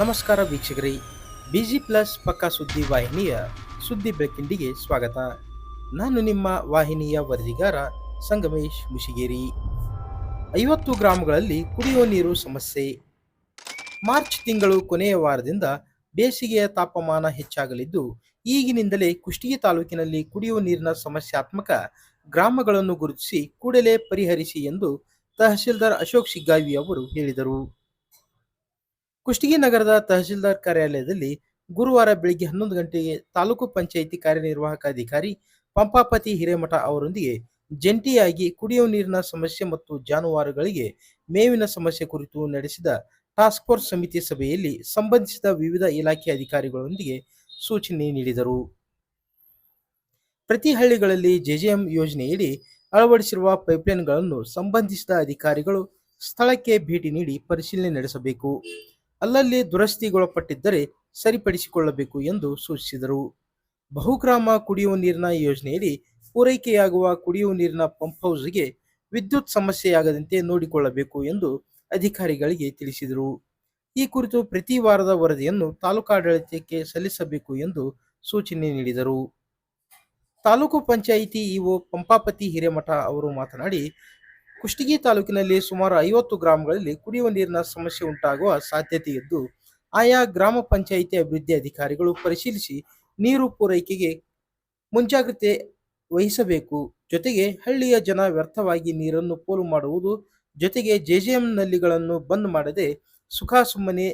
ನಮಸ್ಕಾರ ವೀಕ್ಷಕರೇ busy plus ಪಕ್ಕಾ ಸುದ್ದಿ ವಾಹಿನಿಯ ಸುದ್ದಿ ಬೆಕ್ಕಿಂಡಿಗೆ ಸ್ವಾಗತ. ನಾನು ನಿಮ್ಮ ವಾಹಿನಿಯ ವರದಿಗಾರ ಸಂಗಮೇಶ್ ಮುಶಿಗೇರಿ ಐವತ್ತು ಗ್ರಾಮಗಳಲ್ಲಿ ಕುಡಿಯುವ ನೀರು ಸಮಸ್ಯೆ. ಮಾರ್ಚ್ ತಿಂಗಳು ಕೊನೆಯ ವಾರದಿಂದ ಬೇಸಿಗೆಯ ತಾಪಮಾನ ಹೆಚ್ಚಾಗಲಿದ್ದು, ಈಗಿನಿಂದಲೇ ಕುಷ್ಟಗಿ ತಾಲೂಕಿನಲ್ಲಿ ಕುಡಿಯುವ ನೀರಿನ ಸಮಸ್ಯಾತ್ಮಕ ಗ್ರಾಮಗಳನ್ನು ಗುರುತಿಸಿ ಕೂಡಲೇ ಪರಿಹರಿಸಿ ಎಂದು ತಹಸೀಲ್ದಾರ್ ಅಶೋಕ್ ಶಿಗ್ಗಾವಿ ಅವರು ಹೇಳಿದರು. ಕುಷ್ಟಗಿ ನಗರದ ತಹಶೀಲ್ದಾರ್ ಕಾರ್ಯಾಲಯದಲ್ಲಿ ಗುರುವಾರ ಬೆಳಿಗ್ಗೆ ಹನ್ನೊಂದು ಗಂಟೆಗೆ ತಾಲೂಕು ಪಂಚಾಯಿತಿ ಕಾರ್ಯನಿರ್ವಾಹಕ ಅಧಿಕಾರಿ ಪಂಪಾಪತಿ ಹಿರೇಮಠ ಅವರೊಂದಿಗೆ ಜಂಟಿಯಾಗಿ ಕುಡಿಯುವ ನೀರಿನ ಸಮಸ್ಯೆ ಮತ್ತು ಜಾನುವಾರುಗಳಿಗೆ ಮೇವಿನ ಸಮಸ್ಯೆ ಕುರಿತು ನಡೆಸಿದ ಟಾಸ್ಕ್ ಫೋರ್ಸ್ ಸಮಿತಿ ಸಭೆಯಲ್ಲಿ ಸಂಬಂಧಿಸಿದ ವಿವಿಧ ಇಲಾಖೆ ಅಧಿಕಾರಿಗಳೊಂದಿಗೆ ಸೂಚನೆ ನೀಡಿದರು. ಪ್ರತಿ ಹಳ್ಳಿಗಳಲ್ಲಿ ಜೆಜೆಎಂ ಯೋಜನೆಯಡಿ ಅಳವಡಿಸಿರುವ ಪೈಪ್ಲೈನ್ಗಳನ್ನು ಸಂಬಂಧಿಸಿದ ಅಧಿಕಾರಿಗಳು ಸ್ಥಳಕ್ಕೆ ಭೇಟಿ ನೀಡಿ ಪರಿಶೀಲನೆ ನಡೆಸಬೇಕು. ಅಲ್ಲಲ್ಲಿ ದುರಸ್ತಿಗೊಳಪಟ್ಟಿದ್ದರೆ ಸರಿಪಡಿಸಿಕೊಳ್ಳಬೇಕು ಎಂದು ಸೂಚಿಸಿದರು. ಬಹುಗ್ರಾಮ ಕುಡಿಯುವ ನೀರಿನ ಯೋಜನೆಯಲ್ಲಿ ಪೂರೈಕೆಯಾಗುವ ಕುಡಿಯುವ ನೀರಿನ ಪಂಪ್ ಹೌಸ್ಗೆ ವಿದ್ಯುತ್ ಸಮಸ್ಯೆಯಾಗದಂತೆ ನೋಡಿಕೊಳ್ಳಬೇಕು ಎಂದು ಅಧಿಕಾರಿಗಳಿಗೆ ತಿಳಿಸಿದರು. ಈ ಕುರಿತು ಪ್ರತಿ ವಾರದ ವರದಿಯನ್ನು ತಾಲೂಕಾಡಳಿತಕ್ಕೆ ಸಲ್ಲಿಸಬೇಕು ಎಂದು ಸೂಚನೆ ನೀಡಿದರು. ತಾಲೂಕು ಪಂಚಾಯಿತಿ ಇಒ ಪಂಪಾಪತಿ ಹಿರೇಮಠ ಅವರು ಮಾತನಾಡಿ ಕುಷ್ಟಗಿ ತಾಲೂಕಿನಲ್ಲಿ ಸುಮಾರು ಐವತ್ತು ಗ್ರಾಮಗಳಲ್ಲಿ ಕುಡಿಯುವ ನೀರಿನ ಸಮಸ್ಯೆ ಉಂಟಾಗುವ ಸಾಧ್ಯತೆ ಇದ್ದು, ಆಯಾ ಗ್ರಾಮ ಪಂಚಾಯಿತಿ ಅಭಿವೃದ್ಧಿ ಅಧಿಕಾರಿಗಳು ಪರಿಶೀಲಿಸಿ ನೀರು ಪೂರೈಕೆಗೆ ಮುಂಜಾಗ್ರತೆ ವಹಿಸಬೇಕು. ಜೊತೆಗೆ ಹಳ್ಳಿಯ ಜನ ವ್ಯರ್ಥವಾಗಿ ನೀರನ್ನು ಪೋಲು ಮಾಡುವುದು, ಜೊತೆಗೆ ಜೆಜೆಎಂ ನಲ್ಲಿಗಳನ್ನು ಬಂದ್ ಮಾಡದೆ ಸುಖಾಸುಮ್ಮನೆ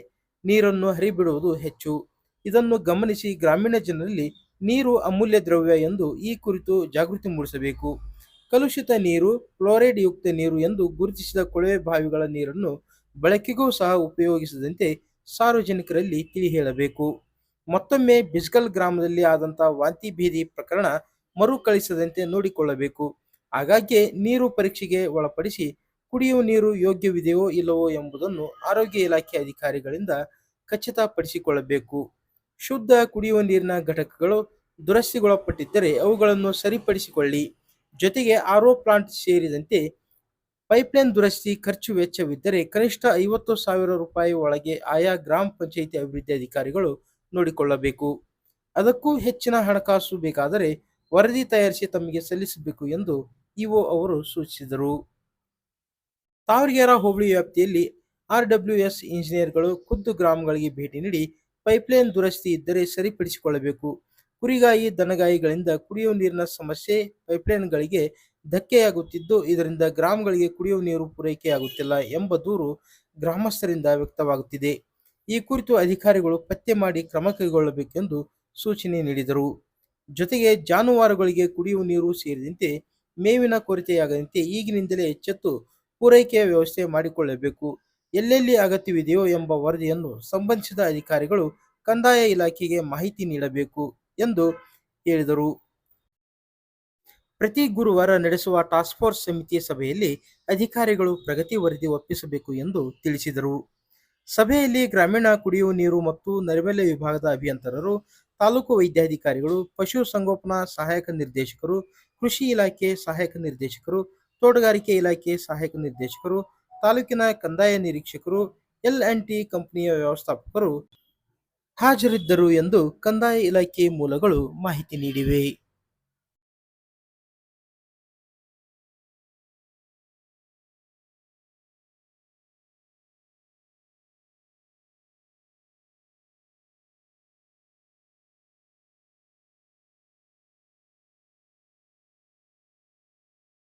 ನೀರನ್ನು ಹರಿಬಿಡುವುದು ಹೆಚ್ಚು. ಇದನ್ನು ಗಮನಿಸಿ ಗ್ರಾಮೀಣ ಜನರಲ್ಲಿ ನೀರು ಅಮೂಲ್ಯ ದ್ರವ್ಯ ಎಂದು ಈ ಕುರಿತು ಜಾಗೃತಿ ಮೂಡಿಸಬೇಕು. ಕಲುಷಿತ ನೀರು, ಕ್ಲೋರೈಡ್ ಯುಕ್ತ ನೀರು ಎಂದು ಗುರುತಿಸಿದ ಕೊಳವೆ ಬಾವಿಗಳ ನೀರನ್ನು ಬಳಕೆಗೂ ಸಹ ಉಪಯೋಗಿಸದಂತೆ ಸಾರ್ವಜನಿಕರಲ್ಲಿ ತಿಳಿ ಹೇಳಬೇಕು ಮತ್ತೊಮ್ಮೆ ಬಿಸ್ಗಲ್ ಗ್ರಾಮದಲ್ಲಿ ಆದಂತಹ ವಾಂತಿ ಭೇದಿ ಪ್ರಕರಣ ಮರುಕಳಿಸದಂತೆ ನೋಡಿಕೊಳ್ಳಬೇಕು. ಹಾಗಾಗಿ ನೀರು ಪರೀಕ್ಷೆಗೆ ಒಳಪಡಿಸಿ ಕುಡಿಯುವ ನೀರು ಯೋಗ್ಯವಿದೆಯೋ ಇಲ್ಲವೋ ಎಂಬುದನ್ನು ಆರೋಗ್ಯ ಇಲಾಖೆ ಅಧಿಕಾರಿಗಳಿಂದ ಖಚಿತಪಡಿಸಿಕೊಳ್ಳಬೇಕು. ಶುದ್ಧ ಕುಡಿಯುವ ನೀರಿನ ಘಟಕಗಳು ದುರಸ್ತಿಗೊಳಪಟ್ಟಿದ್ದರೆ ಅವುಗಳನ್ನು ಸರಿಪಡಿಸಿಕೊಳ್ಳಿ. ಜೊತೆಗೆ ಆರೋ ಪ್ಲಾಂಟ್ ಸೇರಿದಂತೆ ಪೈಪ್ಲೈನ್ ದುರಸ್ತಿ ಖರ್ಚು ವೆಚ್ಚವಿದ್ದರೆ ಕನಿಷ್ಠ ಐವತ್ತು ಸಾವಿರ ರೂಪಾಯಿ ಒಳಗೆ ಆಯಾ ಗ್ರಾಮ ಪಂಚಾಯಿತಿ ಅಭಿವೃದ್ಧಿ ಅಧಿಕಾರಿಗಳು ನೋಡಿಕೊಳ್ಳಬೇಕು. ಅದಕ್ಕೂ ಹೆಚ್ಚಿನ ಹಣಕಾಸು ಬೇಕಾದರೆ ವರದಿ ತಯಾರಿಸಿ ತಮಗೆ ಸಲ್ಲಿಸಬೇಕು ಎಂದು ಇಒ ಅವರು ಸೂಚಿಸಿದರು. ತಾವರಗೇರ ಹೋಬಳಿ ವ್ಯಾಪ್ತಿಯಲ್ಲಿ ಆರ್ಡಬ್ಲ್ಯೂಎಸ್ ಇಂಜಿನಿಯರ್ಗಳು ಖುದ್ದು ಗ್ರಾಮಗಳಿಗೆ ಭೇಟಿ ನೀಡಿ ಪೈಪ್ಲೈನ್ ದುರಸ್ತಿ ಇದ್ದರೆ ಸರಿಪಡಿಸಿಕೊಳ್ಳಬೇಕು. ಕುರಿಗಾಯಿ ದನಗಾಯಿಗಳಿಂದ ಕುಡಿಯುವ ನೀರಿನ ಸಮಸ್ಯೆ ಪೈಪ್ಲೈನ್ಗಳಿಗೆ ಧಕ್ಕೆಯಾಗುತ್ತಿದ್ದು, ಇದರಿಂದ ಗ್ರಾಮಗಳಿಗೆ ಕುಡಿಯುವ ನೀರು ಪೂರೈಕೆಯಾಗುತ್ತಿಲ್ಲ ಎಂಬ ದೂರು ಗ್ರಾಮಸ್ಥರಿಂದ ವ್ಯಕ್ತವಾಗುತ್ತಿದೆ. ಈ ಕುರಿತು ಅಧಿಕಾರಿಗಳು ಪತ್ತೆ ಮಾಡಿ ಕ್ರಮ ಕೈಗೊಳ್ಳಬೇಕೆಂದು ಸೂಚನೆ ನೀಡಿದರು. ಜೊತೆಗೆ ಜಾನುವಾರುಗಳಿಗೆ ಕುಡಿಯುವ ನೀರು ಸೇರಿದಂತೆ ಮೇವಿನ ಕೊರತೆಯಾಗದಂತೆ ಈಗಿನಿಂದಲೇ ಎಚ್ಚೆತ್ತು ಪೂರೈಕೆಯ ವ್ಯವಸ್ಥೆ ಮಾಡಿಕೊಳ್ಳಬೇಕು. ಎಲ್ಲೆಲ್ಲಿ ಅಗತ್ಯವಿದೆಯೋ ಎಂಬ ವರದಿಯನ್ನು ಸಂಬಂಧಿಸಿದ ಅಧಿಕಾರಿಗಳು ಕಂದಾಯ ಇಲಾಖೆಗೆ ಮಾಹಿತಿ ನೀಡಬೇಕು. ಎಂದು ಹೇಳಿದರು. ಪ್ರತಿ ಗುರುವಾರ ನಡೆಸುವ ಟಾಸ್ಕ್ ಫೋರ್ಸ್ ಸಮಿತಿ ಸಭೆಯಲ್ಲಿ ಅಧಿಕಾರಿಗಳು ಪ್ರಗತಿ ವರದಿ ಒಪ್ಪಿಸಬೇಕು ಎಂದು ತಿಳಿಸಿದರು. ಸಭೆಯಲ್ಲಿ ಗ್ರಾಮೀಣ ಕುಡಿಯುವ ನೀರು ಮತ್ತು ನೈರ್ಮಲ್ಯ ವಿಭಾಗದ ಅಭಿಯಂತರರು, ತಾಲೂಕು ವೈದ್ಯಾಧಿಕಾರಿಗಳು, ಪಶು ಸಂಗೋಪನಾ ಸಹಾಯಕ ನಿರ್ದೇಶಕರು, ಕೃಷಿ ಇಲಾಖೆ ಸಹಾಯಕ ನಿರ್ದೇಶಕರು, ತೋಟಗಾರಿಕೆ ಇಲಾಖೆ ಸಹಾಯಕ ನಿರ್ದೇಶಕರು, ತಾಲೂಕಿನ ಕಂದಾಯ ನಿರೀಕ್ಷಕರು ಎಲ್ ಟಿ ಕಂಪನಿಯ ವ್ಯವಸ್ಥಾಪಕರು ಹಾಜರಿದ್ದರು ಎಂದು ಕಂದಾಯ ಇಲಾಖೆ ಮೂಲಗಳು ಮಾಹಿತಿ ನೀಡಿವೆ.